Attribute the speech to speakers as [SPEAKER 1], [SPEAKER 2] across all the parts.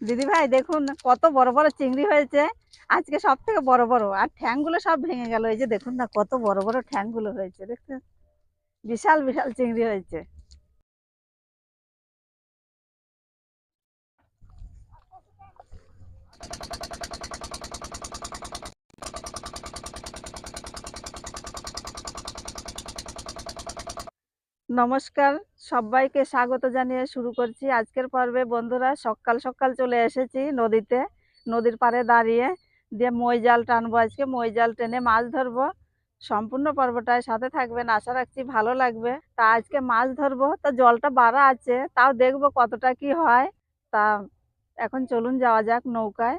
[SPEAKER 1] দিদি ভাই, দেখুন কত বড় বড় চিংড়ি হয়েছে। আজকে সব থেকে বড় বড়। আর ঠ্যাংগুলো সব ভেঙে গেল। এই যে দেখুন না, কত বড় বড় ঠ্যাংগুলো হয়েছে দেখছেন বিশাল বিশাল চিংড়ি হয়েছে। নমস্কার। সবাইকে স্বাগত জানিয়ে শুরু করছি আজকের পর্বে। বন্ধুরা, সকাল সকাল চলে এসেছি নদীতে, নদীর পাড়ে দাঁড়িয়ে দিয়ে মই জাল টানবো আজকে। মই জাল টেনে মাছ ধরবো। সম্পূর্ণ পর্বটায় সাথে থাকবেন, আশা রাখছি ভালো লাগবে। তা আজকে মাছ ধরবো, তা জলটা বাড়া আছে, তাও দেখব কতটা কি হয়। তা এখন চলুন যাওয়া যাক নৌকায়।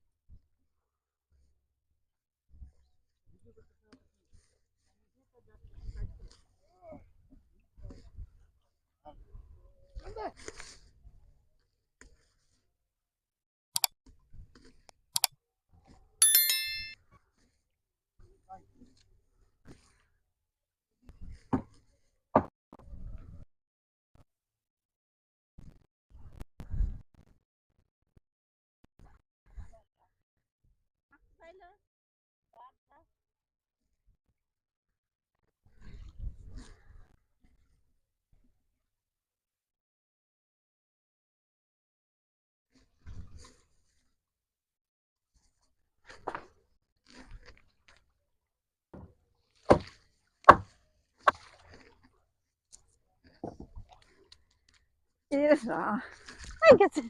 [SPEAKER 1] গেছে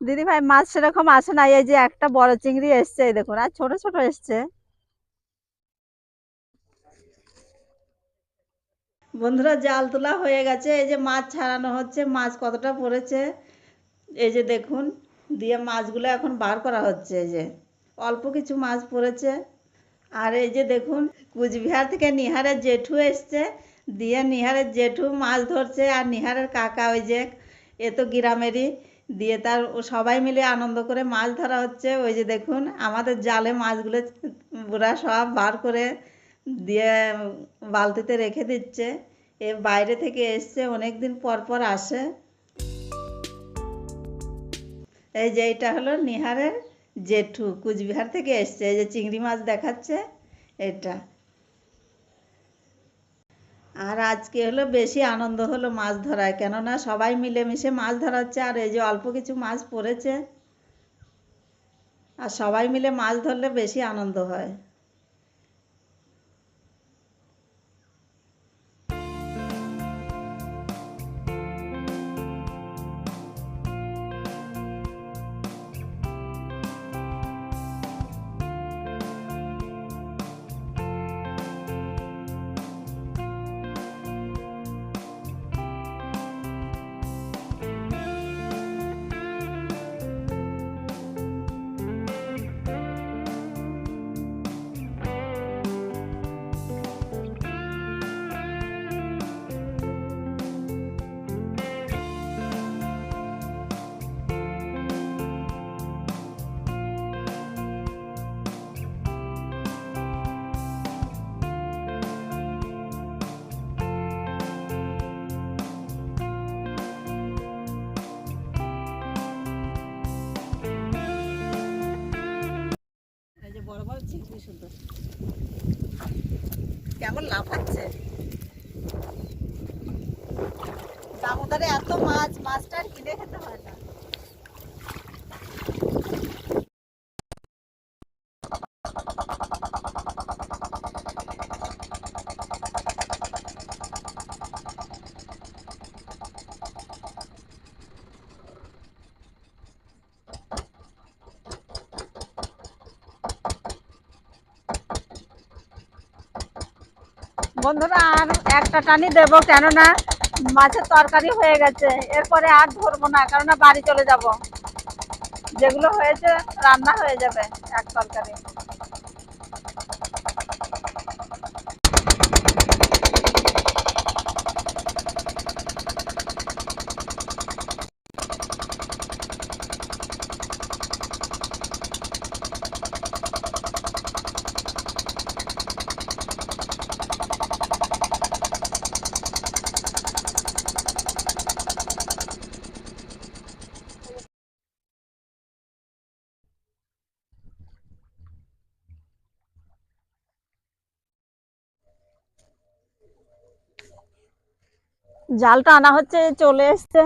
[SPEAKER 1] দিদি ভাই মাছ সেরকম আসে না। এই যে একটা বড় চিংড়ি এসছে এই দেখুন আর ছোট ছোট এসছে। বন্ধুরা জাল তোলা হয়ে গেছে। এই যে মাছ ছাড়ানো হচ্ছে মাছ কতটা পড়েছে? এই যে দেখুন দিয়ে মাছগুলো এখন বার করা হচ্ছে। এই যে অল্প কিছু মাছ পড়েছে। আর এই যে দেখুন, কুচবিহার থেকে নিহারের জেঠু এসছে। দিয়ে নিহারের জেঠু মাছ ধরছে আর নিহারের কাকা ওই যে, এ তো গ্রামেরই। দিয়ে তার সবাই মিলে আনন্দ করে মাছ ধরা হচ্ছে। ওই যে দেখুন, আমাদের জালে মাছগুলো ওরা সব বার করে দিয়ে বালতিতে রেখে দিচ্ছে। এ বাইরে থেকে এসছে অনেক দিন পর পর আসে। এই যে এইটা হলো নিহারের জেঠু কুচবিহার থেকে এসছে, এই যে চিংড়ি মাছ দেখাচ্ছে, এটা। আর আজকে হলো বেশি আনন্দ হলো মাছ ধরায়, কেননা সবাই মিলেমিশে মাছ ধরাচ্ছে, আর এই যে অল্প কিছু মাছ পড়েছে, আর সবাই মিলে মাছ ধরলে বেশি আনন্দ হয়। লাফাচ্ছে দামোদরে এত মাছ মাছটা আর কিনে খেতে হয় না। বন্ধুরা, আর একটা টানি দেবো কেননা মাছের তরকারি হয়ে গেছে। এরপরে আর ধরবো না, কেননা বাড়ি চলে যাব। যেগুলো হয়েছে, রান্না হয়ে যাবে এক তরকারি। জালটা আনা হচ্ছে চলে এসছে।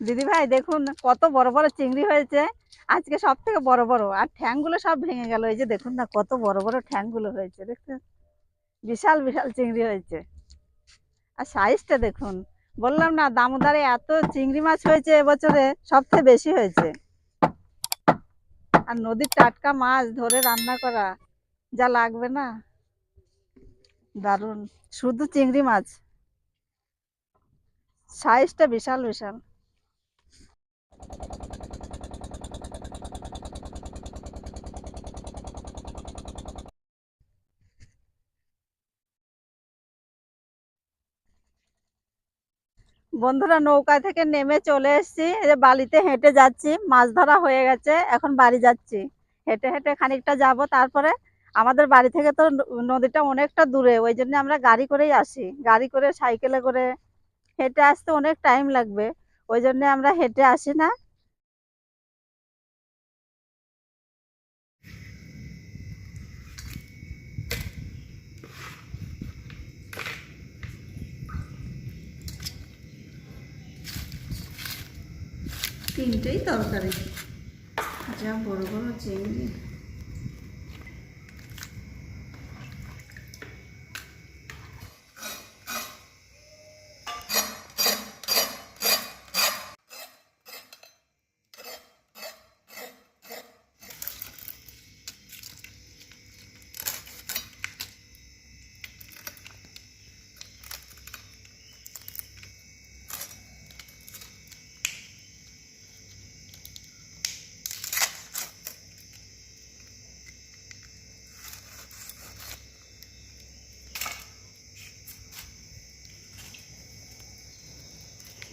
[SPEAKER 1] দিদি ভাই, দেখুন, কত বড় বড় চিংড়ি হয়েছে। আজকে সব থেকে বড় বড়। আর ঠ্যাংগুলো সব ভেঙে গেল। এই যে দেখুন না, কত বড় বড় ঠ্যাংগুলো হয়েছে, দেখছেন? বিশাল বিশাল চিংড়ি হয়েছে। আর সাইজটা দেখুন। বললাম না, দামোদারে এত চিংড়ি মাছ হয়েছে এবছরে, সব থেকে বেশি হয়েছে। আর নদীর টাটকা মাছ ধরে রান্না করা, যা লাগবে না। দারুণ শুধু চিংড়ি মাছ। সাইজটা বিশাল বিশাল। বন্ধুরা, নৌকা থেকে নেমে চলে এসেছি। বালিতে হেঁটে যাচ্ছি। মাছ ধরা হয়ে গেছে। এখন বাড়ি যাচ্ছি। হেঁটে হেঁটে খানিকটা যাব। তারপরে আমাদের বাড়ি থেকে তো নদীটা অনেকটা দূরে, ওই জন্য আমরা গাড়ি করেই আসি। গাড়ি করে, সাইকেলে করে হেঁটে আসতে অনেক টাইম লাগবে, ওই জন্য আমরা হেঁটে আসি না। তিনটেই তরকারি। যা বড় বড় চিংড়ি।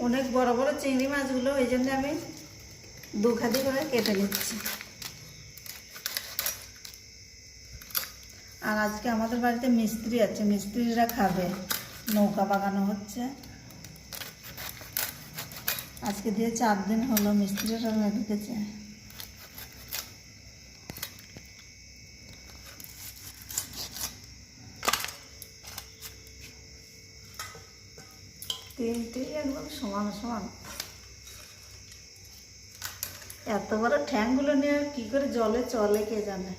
[SPEAKER 1] অনেক বড় বড় চিংড়ি মাছগুলো ওই জন্য আমি দু খাদি করে কেটে নিচ্ছি। আর আজকে আমাদের বাড়িতে মিস্ত্রি আছে, মিস্ত্রিরা খাবে। নৌকা বাগানো হচ্ছে। আজকে দিয়ে চার দিন হলো মিস্ত্রিরা ঢুকেছে। তিনটেই একদম সমান সমান। এত বড় ঠ্যাংগুলো নিয়ে কী করে জলে চলে কে জানে?